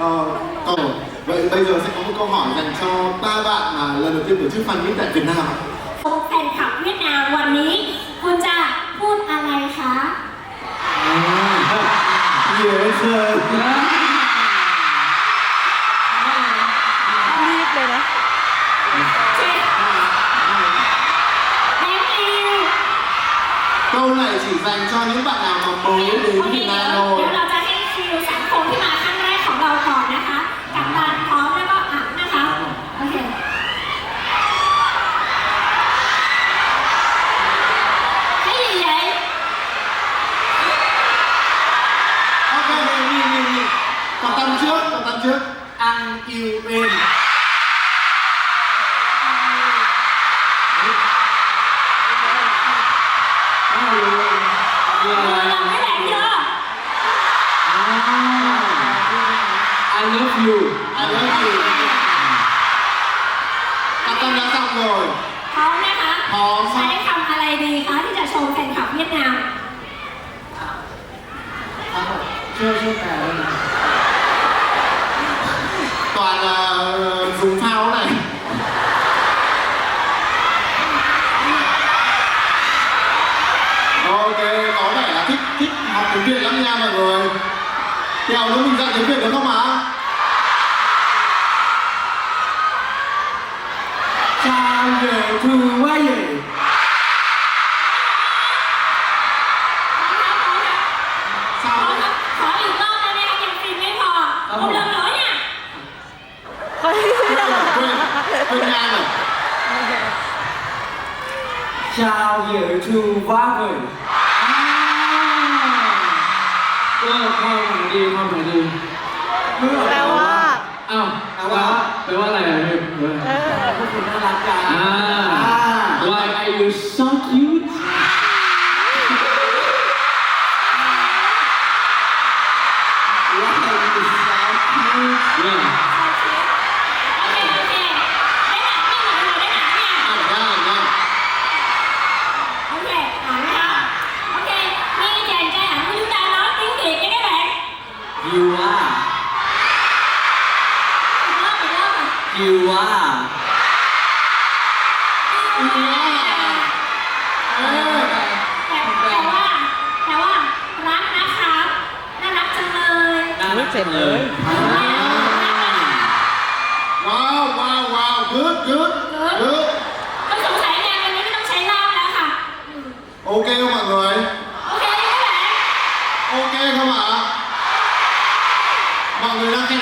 Ờ, ờ, vậy bây giờ sẽ có một câu hỏi dành cho ba bạn mà lần đầu tiên tổ chức fan meet tại Việt Nam ạ. แฟนคลับเวียดนามวันนี้ คุณจะพูดอะไรคะ Dễ thương. รีบเลยนะ เช็คแบงค์อิว Câu này chỉ dành cho những bạn nào mà mới đến โอเค Việt เดี๋ยว Nam thôi. เดี๋ยวเราจะให้คิวสามคนที่มา Ăn yêu bên. ๆมือเราไม่แหลมเยอะ I love you I love you. Còn tâm đã xong rồi. พร้อมนะคะ พร้อมครับใช้คำอะไรดีคะที่จะชมแฟนคลับเวียดนาม ช่วยช่วยแปลด้วยนะ tiếng lắm nha mọi người. Kèo nó mình dạy tiếng Việt được không ạ? À? Chào về thù quay Chào hiểu thù vang rồi. ดีความหมายดีแปลว่าอ้าวแปลว่าแปลว่าอะไร แต่ว่าแต่ว่ารักนะครับน่ารักจังเลยน่ารักจังเลยว้าวว้าวว้าวกึดกึดกึดก็สงสัยงานวันนี้ไม่ต้องใช้ล่ามแล้วค่ะอืม ok không mọi người โอเค các bạn ok không ạ mọi người đang khen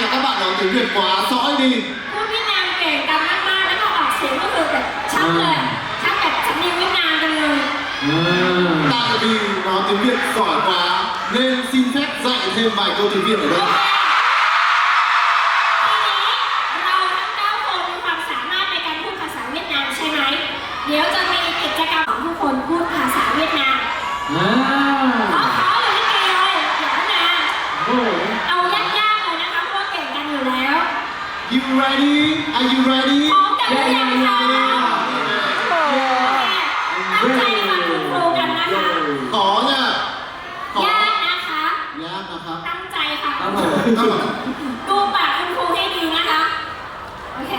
là các bạn nói tiếng việt quá sõi đi พูดเวียดนามเก่งกันมากๆแล้วก็ออกเสียงก็คือแบบชัดเลยชัดแบบสำเนียงเวียดนามกันเลยอ่า tại vì nói tiếng việt giỏi quá nên xin phép dạy thêm vài câu tiếng việt ở โอ đây เคทีนี้เราทั้งเก้าคนมีความสามารถในการพูดภาษาเวียดนามใช่ไหมเดี๋ยวจะมีกิจกรรมของทุกคนพูดภาษาเวียดนาม อ่า ขอขออยู่ที่เดียวเดี๋ยวนะ โอ้โห เอายากๆเลยนะคะเพราะว่าเก่งกันอยู่แล้ว you ready are you ready พร้อมกันหรือยังคะโอ้ตั้งใจฟังคุณครูกันนะคะ khó nha khó ยากนะคะ nhát นะครับตั้งใจฟัง ครับผม ครับผม ดูปากคุณครูให้ดีนะคะ โอเค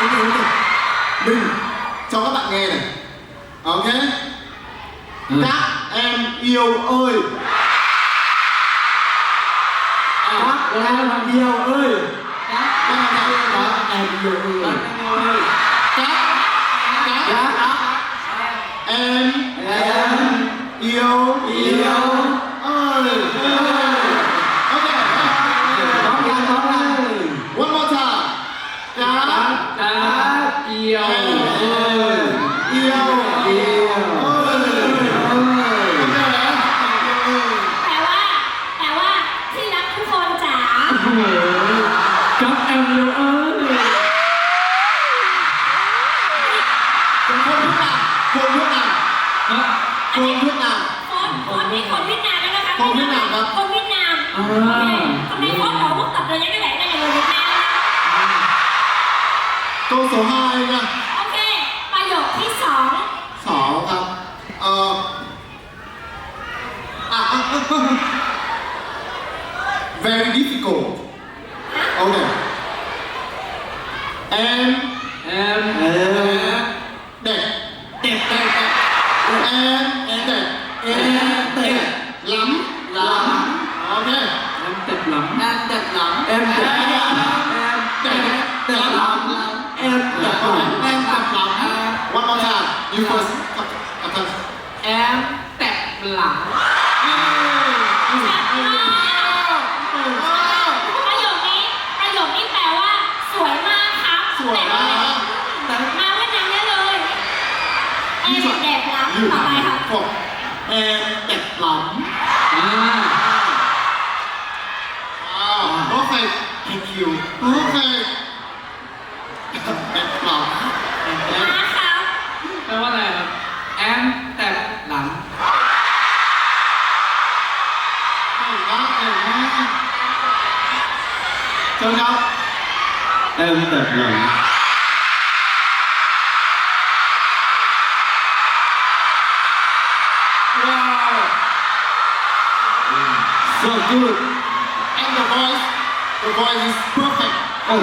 Ok, ok. Mình cho các bạn nghe này. Ok. Ừ. Các em yêu ơi. ล้างพันเดียวเอ้ยล้างพันเดียวนเยวอ้ยจับจับจับแอ็แเอ็เอียวเอียวเอ้ยเอ้ยโอเคพร้อมกันพร้อมกัน one more time จับจับเอียวเอ้ยเอียว ตัวสุดท้ายนะโอเค ờ. à, à, à, à very difficult. Ok. And แอม and đẹp đẹp. Đẹp. That and that ล้ำล้ำโอเค em tịch lắm. Em tịch lắm. Em tịch lắm. Em tịch time you first กับกับแอนแตะหลังประโยคนี้ประโยคนี้แปลว่า สวยมากครับสวยมากแต่มาเวียดนามได้เลยแอนเด็กล้ำต่อไปค่ะกดแอนเด็กล้ำอ่าว้าวโอเค thank you โอเคเด็กล้ำ มาครับ แปลว่าอะไรครับ แอนแตะหลัง เก่งมากเก่งมากเชิญครับ แอมเต็บหลังว้าว so good and the voice the voice is perfect โอ้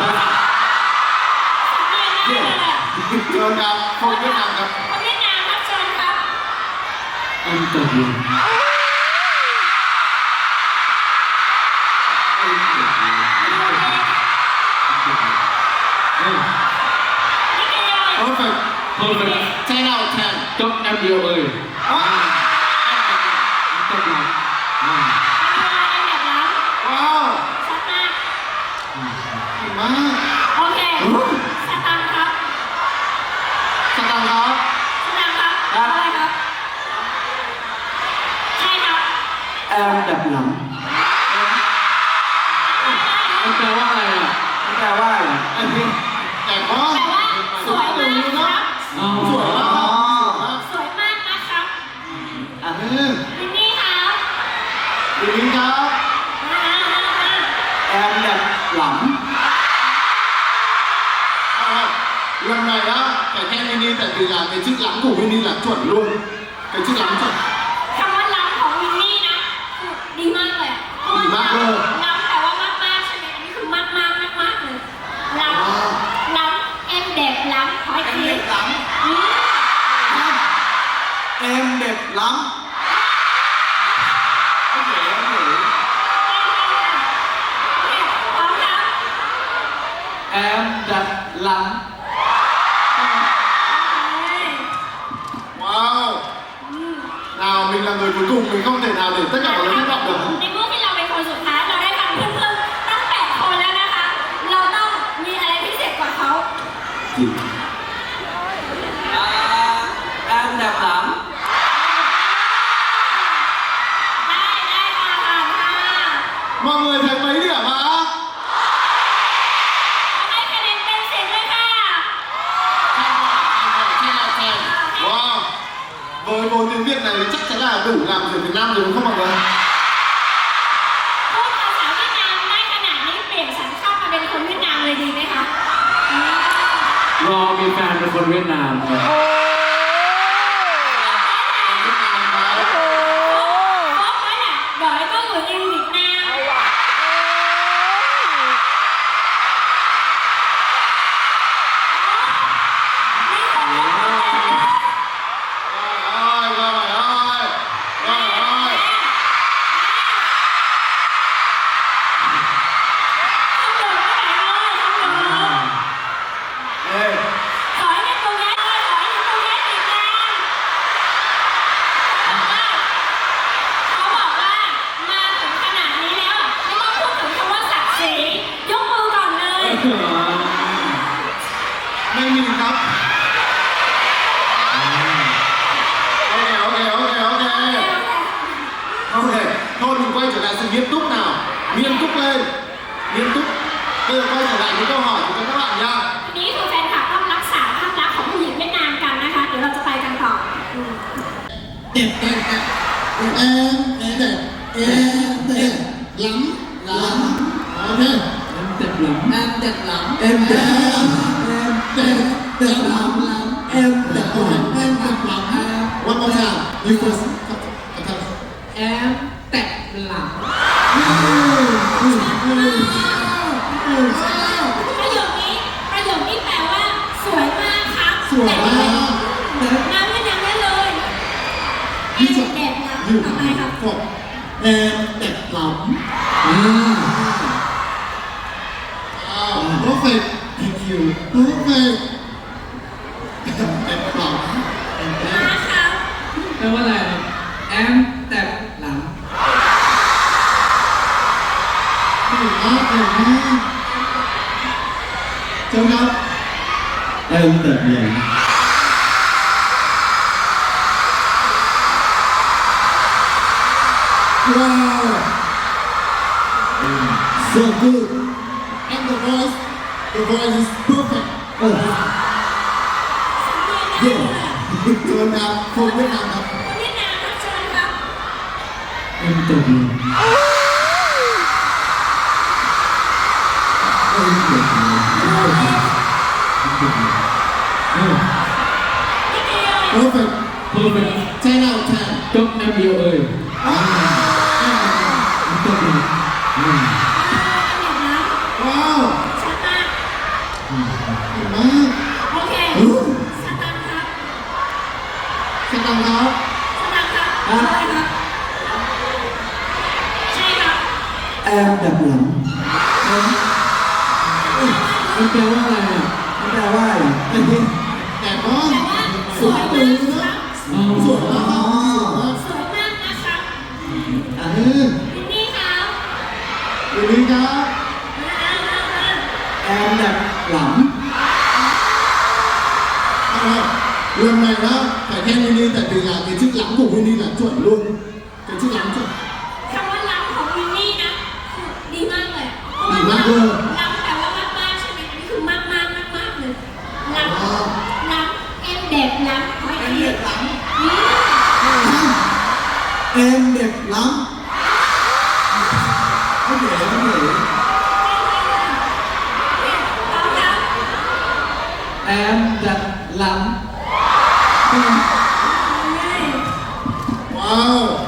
สำเนียงได้เลยอะเชิญครับคนเวียดนามครับ คนเวียดนามครับเชิญครับแอมเต็บหลั เดียวเอ้ยว้าวเต็บหลังอ่าเป็นยังไงแบบนั้นว้าวชัดมากเก่งมากโอเคสตังค์ครับสตางค์ครับสตังค์ครับอะไรครับใช่ครับแอนเด็ดหลัง มันแปลว่าอะไรอะ แปลว่าอะไร อันนี้แต่ก็ แปลว่าสวยมากครับ อ๋อ สวยมากครับ สวยมากนะครับ อะอืม วินนี่ครับ ดีนี้ครับ มามามามา แอนเด็ด หลัง À, lần này á phải khen Winnie tại vì là cái chiếc lắm của Winnie là chuẩn luôn cái chiếc lắm chuẩn คำว่าล้ำของวินนี่นะคือดีมากเลยอะดีมากเลย ล้ำแต่ว่ามากมากๆใช่ไหมอันนี้คือมากมากมากมากๆเลยล้ำล้ำเอ็มเด็กล้ำขออีกทีอืมแอนเด็ดหลัง โอเคโอเค พร้อมครับ แอนเด็ดหลัง wow nào mình là người cuối cùng mình không thể nào để tất cả mọi người thất vọng được ในเมื่อที่เราเป็นคนสุดท้ายเราได้ฟังเพื่อนๆตั้งแปดคนแล้วนะคะ เราต้องมีอะไรพิเศษกว่าเขาแอนเด็ดหลังได้ได้ค่ะผ่านค่ะ mọi người thấy mấy điểm hả ให้คะแนนเต็มสิบเลยค่ะ wow với vốn tiếng Việt này thì chắc chắn là đủ làm người Việt Nam rồi đúng không mọi người พูดภาษาเวียดนามได้ขนาดนี้เปลี่ยนสัญชาติมาเป็นคนเวียดนามเลยดีไหมคะ รอมีแฟนเป็นคนเวียดนามครับ Việt Nam đấy ครบแล้วแหละเดี๋ยวก็อยู่ในเวียดนามนี่คนเวียดนาม Rồi ơi, rồi ơi, rồi ơi. ทำหล่นไม่ไหนเลยทำหล่น Ê, ขอให้เป็นตัวแย่เลยขอให้เป็นตัวแย่ติดงานเขาบอกว่ามาถึงขนาดนี้แล้วไม่ต้องพูดถึงคำว่าศักดิ์ศรียกมือก่อนเลย ไม่มีครับโอเคโอเคโอเคโอเคโอเค thôi mình quay trở lại sự nghiêm túc nào nghiêm túc lên nghiêm túc bây giờ quay trở lại những câu hỏi của các bạn nha นี่คือแฟนคลับต้องรักษาภาพลักษณ์ของผู้หญิงเวียดนามกันนะคะ เดี๋ยวเราจะไปกันต่ออืมตื่มเต้นเรับเออเออเออเออล้ำล้ำโอเค เต็มหลังแอมเต็มหลังแอมเต็มหลังแอมเต็มเต็มหลังแอมเต็หลังแอมเต็หลังแอม One more time you first แอมเต็มหลังประโยคนี้ประโยคนี้แปลว่า สวยมากครับสวยมากมาเพื่นยังได้เลยแอมแตกหลังต่อไปครับ แอมเต็หลัง perfect thank you perfect แอมแดดหล้ำแอมแดมาดครับแปลว่าอะไรครับแอมแตบหลังเก่งมากเก่งมากเจ้าครับเอ็มแต่เหลืองว้ voice is perfect โอ้เวียดนามเยี่ยมเชิญครับคนเวียดนามครับคนเวียดนามครับเชิญครับเอ็มแต่เหลืองเอ้ยเก่งมากเอ้านี่เดียว perfect เพอร์เฟก10 out of 10จบแอมเดียวเอ้ยว้าวเอ็มแต่เหลืองอ่า แอมแดดน้ ว้าวำชัดมาก เก่งมาก โอเค อู้ สตังค์ครับ สตังค์ครับสตังค์ครับใช่ครับใช่ครับแอมแตบหลังมันแปลว่าอะไรอะมันแปลว่าอะไรแต่เห็นแต่ว่าแต่ว่าสสววยยเลมายกคนะรับอ๋อสวยมากครับสวยมากนะครับเออวินนี่ครับสวยดีครับมามามาแอมแตบหลัง À, lần này đó phải khen Winnie tại vì là cái chữ lắm của Winnie là chuẩn luôn cái chữ lắm chuẩn คำว่าล้ำของวินนี่นะคือดีมากเลยเพราะว่าดีมากเลย ล้ำแต่ว่ามากๆใช่ไหมอันนี้คือมากมากมากมากๆเลยล้ำล้ำเอ็มเด็ดล้ำขออีกทีนี่ แอมเด็กล้ำไม่เหนื่อยไม่เหนื่อย เอาครับ แอมแตบหลัง wow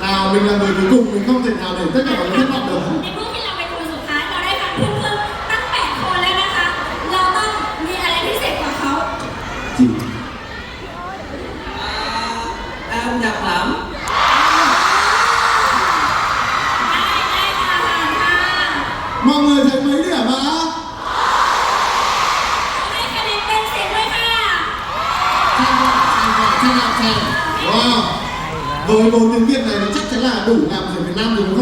nào mình là người cuối cùng mình không thể nào để tất cả mọi người thất vọng được ในเมื่อที่เราเป็นคนสุดท้ายเราได้ฟังเพื่อนๆตั้งแปดคนแล้วนะคะ เราต้องมีอะไรพิเศษกว่าเขาจริงแอมแตบหลังได้ได้ค่ะผ่านค่ะ mọi người thấy mấy điểm ạ ให้คะแนนเป็นสิบด้วยค่ะ Xem nào, xem nào, xem. wow với bốn tiếng Việt này thì chắc chắn là đủ làm người Việt Nam rồi đúng không mọi người